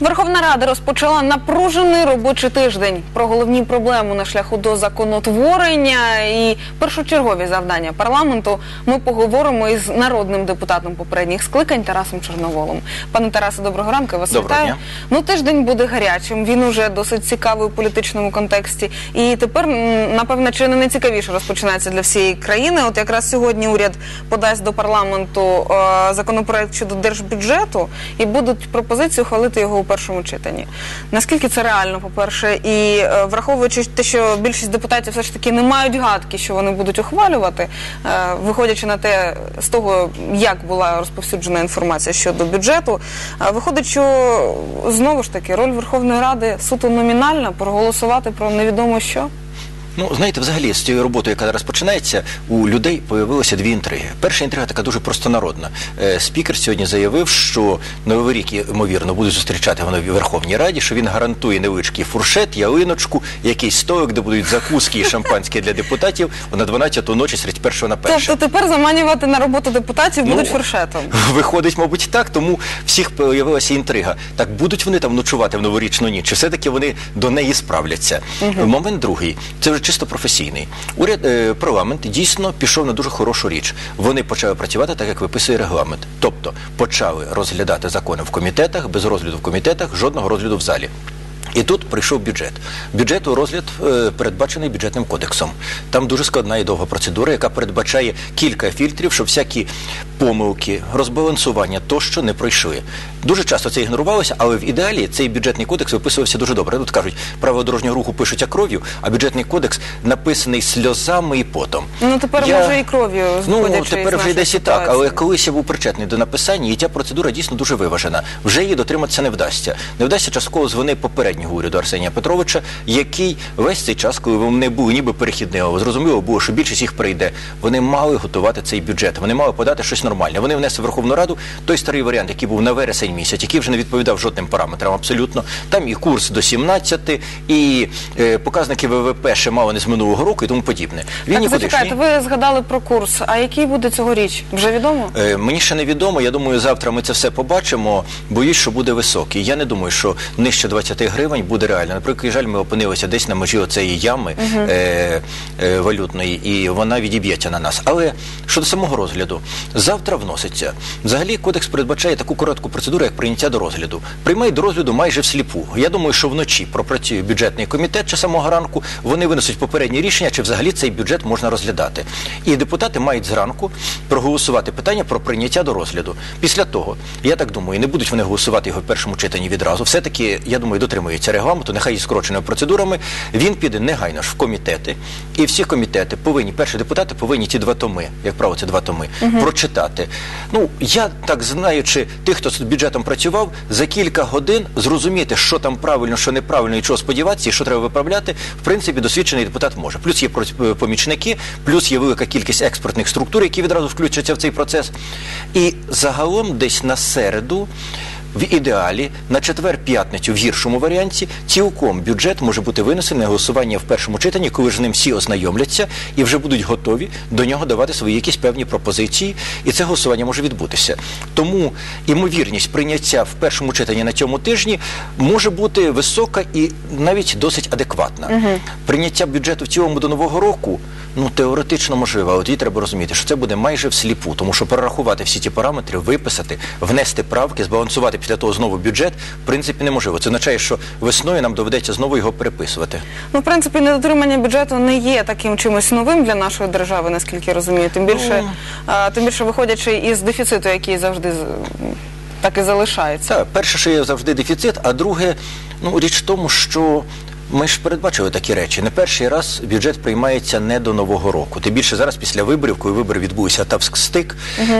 Верховна Рада розпочала напружений робочий тиждень про головні проблеми на шляху до законотворення і першочергові завдання парламенту. Ми поговоримо із народним депутатом попередніх скликань Тарасом Чорноволом. Пане Тарасе, доброго ранку. я Вас Доброго вітаю. дня. Ну тиждень буде гарячим. Він уже досить цікавий у політичному контексті. І тепер, напевно, чи не найцікавіше розпочинається для всієї країни. От якраз сьогодні уряд подасть до парламенту е, законопроект щодо держбюджету і будуть пропозиції ухвалити його у першому читанні. Наскільки це реально, по-перше, і е, враховуючи те, що більшість депутатів все ж таки не мають гадки, що вони будуть ухвалювати, е, виходячи на те з того, як була розповсюджена інформація щодо бюджету, е, виходить, що знову ж таки роль Верховної Ради суто номінальна проголосувати про невідомо що. Ну, знаєте, взагалі з цією роботою, яка зараз починається, у людей появилося дві інтриги. Перша інтрига така дуже простонародна. Е, Спікер сьогодні заявив, що Новий рік, ймовірно, будуть зустрічати в Новій Верховній Раді, що він гарантує невеличкий фуршет, ялиночку, якийсь стоїк, де будуть закуски і шампанське для депутатів на 12-ту ночі серед першого на перше. Тобто тепер заманювати на роботу депутатів Ну, будуть фуршетом. Виходить, мабуть, так, тому всіх появилася інтрига. Так будуть вони там ночувати в новорічну ніч, чи все-таки вони до неї справляться? Момент другий, це чисто професійний. Уряд е, парламент дійсно пішов на дуже хорошу річ. Вони почали працювати так, як виписує регламент. Тобто почали розглядати закони в комітетах, без розгляду в комітетах, жодного розгляду в залі. І тут прийшов бюджет. Бюджету розгляд е, передбачений бюджетним кодексом. Там дуже складна і довга процедура, яка передбачає кілька фільтрів, щоб всякі помилки, розбалансування тощо не пройшли. Дуже часто це ігнорувалося, але в ідеалі цей бюджетний кодекс виписувався дуже добре. Тут кажуть, правила дорожнього руху пишуться кров'ю, а бюджетний кодекс написаний сльозами і потом. Ну тепер Я- може і кров'ю Ну, тепер вже десь і так, але колись я був причетний до написання, і ця процедура дійсно дуже виважена. Вже її дотриматися не вдасться. Не вдасться частково з вини попереднього уряду Арсенія Петровича, який весь цей час, коли вони були ніби перехідними, зрозуміло було, що більшість їх прийде. Вони мали готувати цей бюджет. Вони мали подати щось нормальне. Вони внесли в Верховну Раду той старий варіант, який був на вересень місяць, який вже не відповідав жодним параметрам. Абсолютно там і курс до 17, і е, показники ВВП ще мало не з минулого року і тому подібне. Він Так, зачекайте, ви згадали про курс. А який буде цьогоріч? Вже відомо? Е, Мені ще не відомо. Я думаю, завтра ми це все побачимо. Боюсь, що буде високий. Я не думаю, що нижче 20 гривень буде реально. Наприклад, жаль, ми опинилися десь на межі оцеї ями е, е, валютної, і вона відіб'ється на нас. Але щодо самого розгляду, завтра вноситься. Взагалі, кодекс передбачає таку коротку процедуру, як прийняття до розгляду. Приймають до розгляду майже всліпу. Я думаю, що вночі пропрацює бюджетний комітет чи самого ранку. Вони винесуть попередні рішення, чи взагалі цей бюджет можна розглядати. І депутати мають зранку проголосувати питання про прийняття до розгляду. Після того, я так думаю, не будуть вони голосувати його в першому читанні відразу. Все-таки, я думаю, дотримується регламенту, нехай і скороченими процедурами. Він піде негайно ж в комітети, і всі комітети повинні, перші депутати повинні ті два томи, як правило, це два томи, прочитати. Ну, я так знаючи тих, хто з бюджетом працював, за кілька годин зрозуміти, що там правильно, що неправильно і чого сподіватися, і що треба виправляти, в принципі, досвідчений депутат може. Плюс є про- помічники, плюс є велика кількість експертних структур, які відразу включаться в цей процес. І загалом десь на середу. В ідеалі на четвер-п'ятницю в гіршому варіанті цілком бюджет може бути винесений на голосування в першому читанні, коли ж з ним всі ознайомляться і вже будуть готові до нього давати свої якісь певні пропозиції, і це голосування може відбутися. Тому імовірність прийняття в першому читанні на цьому тижні може бути висока і навіть досить адекватна. Прийняття бюджету в цілому до нового року ну теоретично можливо, але тоді треба розуміти, що це буде майже всліпу, тому що перерахувати всі ті параметри, виписати, внести правки, збалансувати після того знову бюджет, в принципі, неможливо. Це означає, що весною нам доведеться знову його переписувати. Ну, в принципі, недотримання бюджету не є таким чимось новим для нашої держави, наскільки я розумію. Тим більше, Ну. а, тим більше виходячи із дефіциту, який завжди з- так і залишається. Так, перше, що є завжди дефіцит, а друге, ну річ в тому, що. Ми ж передбачили такі речі. Не перший раз бюджет приймається не до нового року. Тим більше зараз після виборів, коли вибори відбулися тавстик,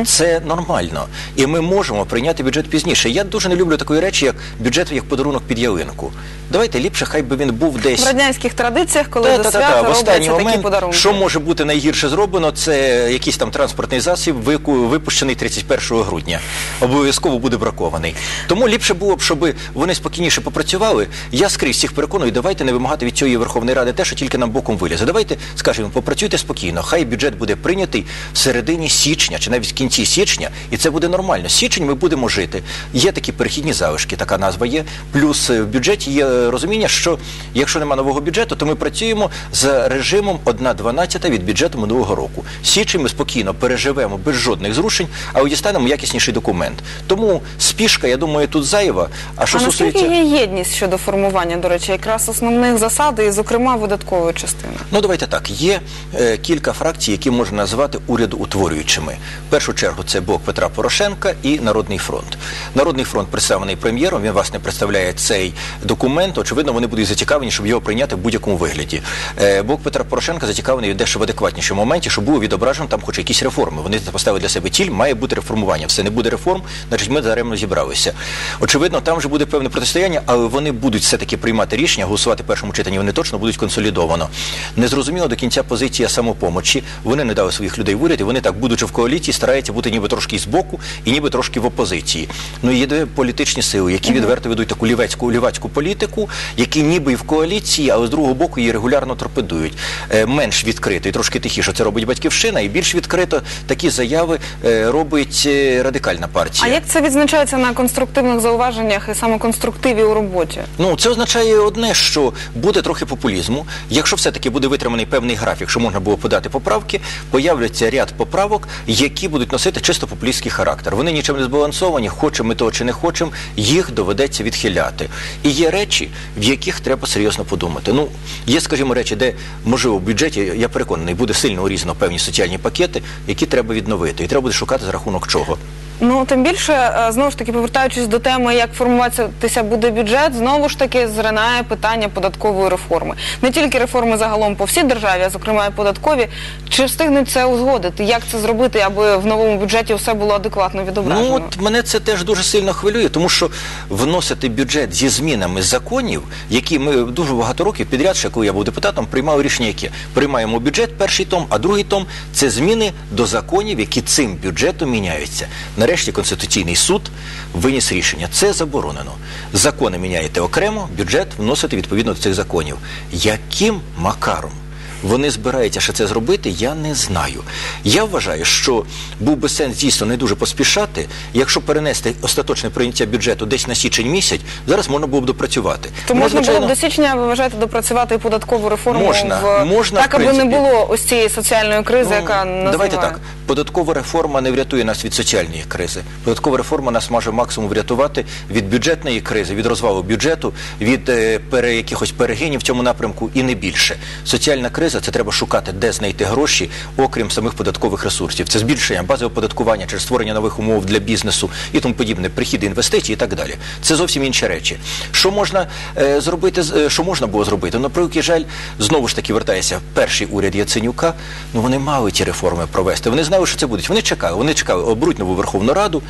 це нормально. І ми можемо прийняти бюджет пізніше. Я дуже не люблю такої речі, як бюджет як подарунок під ялинку. Давайте ліпше, хай би він був десь. В радянських традиціях, коли Та, до та, та, свята та, в останній такі момент, подарунки. що може бути найгірше зроблено, це якийсь там транспортний засіб, випущений 31 грудня. Обов'язково буде бракований. Тому ліпше було б, щоб вони спокійніше попрацювали. Я скрізь всіх переконую, давайте давайте не вимагати від цієї Верховної Ради те, що тільки нам боком вилізе. Давайте скажемо, попрацюйте спокійно. Хай бюджет буде прийнятий в середині січня чи навіть в кінці січня, і це буде нормально. Січень ми будемо жити. Є такі перехідні залишки, така назва є. Плюс е, в бюджеті є е, розуміння, що якщо немає нового бюджету, то ми працюємо за режимом 1,12 від бюджету минулого року. Січень ми спокійно переживемо без жодних зрушень, а дістанемо якісніший документ. Тому спішка, я думаю, тут зайва. А що а наскільки стосується є єдність щодо формування, до речі, якраз основних засад і, зокрема, видаткової частини? Ну, давайте так. Є е, кілька фракцій, які можна назвати урядоутворюючими. В першу чергу це блок Петра Порошенка і Народний фронт. Народний фронт представлений прем'єром. Він власне представляє цей документ. Очевидно, вони будуть зацікавлені, щоб його прийняти в будь-якому вигляді. Е, блок Петра Порошенка зацікавлений дещо в адекватнішому моменті, щоб було відображено там хоч якісь реформи. Вони поставили для себе ціль, має бути реформування. Все не буде реформ, значить ми даремно зібралися. Очевидно, там вже буде певне протистояння, але вони будуть все-таки приймати рішення, голосувати в першому читанні. Вони точно будуть консолідовано. Незрозуміло до кінця позиція самопомочі. Вони не дали своїх людей в уряд, і вони так, будучи в коаліції, стараються бути ніби трошки з боку і ніби трошки в опозиції. Ну є дві політичні сили, які відверто ведуть таку лівецьку лівацьку політику, які ніби і в коаліції, але з другого боку її регулярно торпедують. Е, менш відкрито і трошки тихіше це робить батьківщина, і більш відкрито такі заяви е, робить е, радикальна партія. А як це відзначається на конструктивних зауваженнях і саме конструктиві у роботі? Ну, це означає одне, що буде трохи популізму. Якщо все-таки буде витриманий певний графік, що можна було подати поправки, появляться ряд поправок, які будуть носити чисто популістський характер. Вони нічим не збалансовані, хочемо ми того чи не хочемо, їх доведеться відхиляти. І є речі, в яких треба серйозно подумати. Ну, є, скажімо, речі, де можливо в бюджеті, я переконаний, буде сильно урізано певні соціальні пакети, які треба відновити. І треба буде шукати за рахунок чого. Ну тим більше, е, знову ж таки, повертаючись до теми, як формуватися буде бюджет, знову ж таки зринає питання податкової реформи. Не тільки реформи загалом по всій державі, а зокрема і податкові. Чи встигнуть це узгодити? Як це зробити, аби в новому бюджеті все було адекватно відображено? Ну от мене це теж дуже сильно хвилює, тому що вносити бюджет зі змінами законів, які ми дуже багато років підряд, ще коли я був депутатом, приймали рішення, які приймаємо бюджет, перший том, а другий том це зміни до законів, які цим бюджетом міняються. Нарешті Конституційний суд виніс рішення. Це заборонено. Закони міняєте окремо, бюджет вносите відповідно до цих законів. Яким макаром? Вони збираються ще це зробити, я не знаю. Я вважаю, що був би сенс дійсно не дуже поспішати. Якщо перенести остаточне прийняття бюджету десь на січень місяць, зараз можна було б допрацювати. То Ну, можна було б до січня, ви вважаєте, допрацювати і податкову реформу Можна, в можна, так, в аби не було ось цієї соціальної кризи, Ну, яка називає. Давайте так. Податкова реформа не врятує нас від соціальної кризи. Податкова реформа нас може максимум врятувати від бюджетної кризи, від розвалу бюджету, від е, пере, якихось перегинів в цьому напрямку і не більше. Соціальна криза це треба шукати, де знайти гроші, окрім самих податкових ресурсів. Це збільшення базового податкування через створення нових умов для бізнесу і тому подібне, прихід інвестицій і так далі. Це зовсім інші речі. Що можна е, зробити, е, що можна було зробити? Ну, про жаль, знову ж таки вертається перший уряд Яценюка. Ну вони мали ті реформи провести. Вони знали, що це буде. Вони чекали. Вони чекали, оберуть нову Верховну Раду.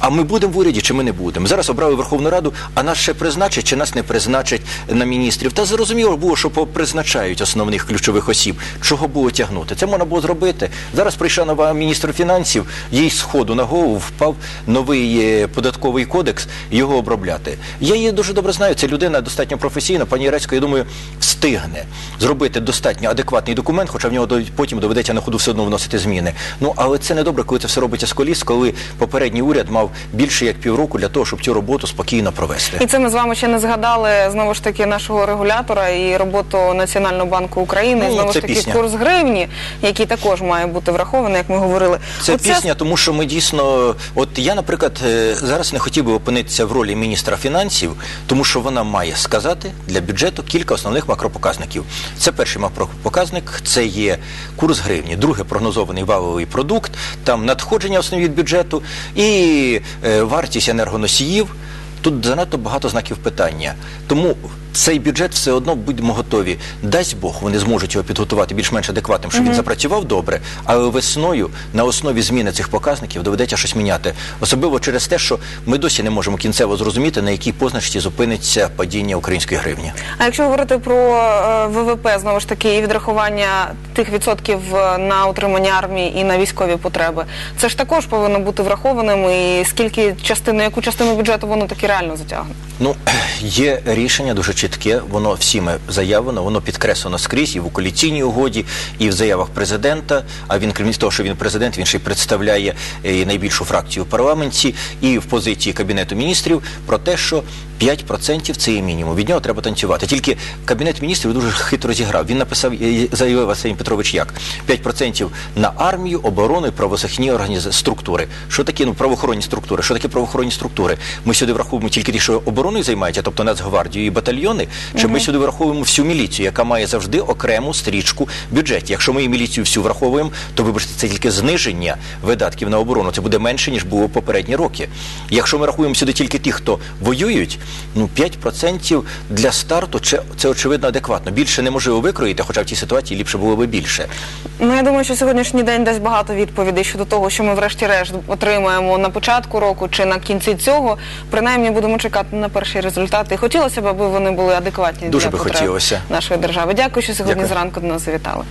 А ми будемо в уряді чи ми не будемо? Зараз обрали Верховну Раду, а нас ще призначать чи нас не призначать на міністрів. Та зрозуміло було, що призначають основних ключових осіб. Чого було тягнути? Це можна було зробити. Зараз прийшла нова міністр фінансів, їй з ходу на голову впав новий е, податковий кодекс, його обробляти. Я її дуже добре знаю. Це людина достатньо професійна. Пані Єрецька, я думаю, встигне зробити достатньо адекватний документ, хоча в нього потім доведеться на ходу все одно вносити зміни. Ну але це не добре, коли це все робиться з коліс, коли попередній уряд мав більше як півроку для того, щоб цю роботу спокійно провести. І це ми з вами ще не згадали знову ж таки нашого регулятора і роботу Національного банку України. Ну, і знову ж таки пісня. курс гривні, який також має бути врахований, як ми говорили. Це Оця- пісня, тому що ми дійсно, от я, наприклад, е, зараз не хотів би опинитися в ролі міністра фінансів, тому що вона має сказати для бюджету кілька основних макропоказників. Це перший макропоказник, це є курс гривні, друге прогнозований валовий продукт, там надходження основні від бюджету і е, вартість енергоносіїв. Тут занадто багато знаків питання. Тому цей бюджет все одно будемо готові. Дасть Бог, вони зможуть його підготувати більш-менш адекватним, щоб він запрацював добре, але весною на основі зміни цих показників доведеться щось міняти. Особливо через те, що ми досі не можемо кінцево зрозуміти, на якій позначці зупиниться падіння української гривні. А якщо говорити про е, ВВП, знову ж таки, і відрахування тих відсотків е, на утримання армії і на військові потреби, це ж також повинно бути врахованим. І скільки частину, яку частину бюджету воно таки реально затягне? Ну, є рішення дуже чітке, воно всіми заявлено, воно підкреслено скрізь і в коаліційній угоді, і в заявах президента. А він, крім того, що він президент, він ще й представляє е, найбільшу фракцію в парламенті і в позиції Кабінету міністрів про те, що 5% це є мінімум. Від нього треба танцювати. Тільки Кабінет міністрів дуже хитро зіграв. Він написав, е, заявив Василь Петрович як 5% на армію, оборону і правозахисні організації структури. Що таке ну, правоохоронні структури? Що таке правоохоронні структури? Ми сюди враховуємо тільки ті, що обороною займаються, тобто Нацгвардію і батальйони, чи ми сюди враховуємо всю міліцію, яка має завжди окрему стрічку в бюджеті. Якщо ми і міліцію всю враховуємо, то вибачте, це тільки зниження видатків на оборону. Це буде менше ніж було попередні роки. Якщо ми рахуємо сюди тільки тих, хто воюють, ну 5% для старту це, це очевидно адекватно. Більше неможливо викроїти, хоча в цій ситуації ліпше було би більше. Ну я думаю, що сьогоднішній день дасть багато відповідей щодо того, що ми врешті-решт отримаємо на початку року чи на кінці цього. Принаймні будемо чекати на перші результати. І хотілося б, аби вони були адекватні Дуже для потреб хотілося. нашої держави. Дякую, що сьогодні Дякую. зранку до нас завітали.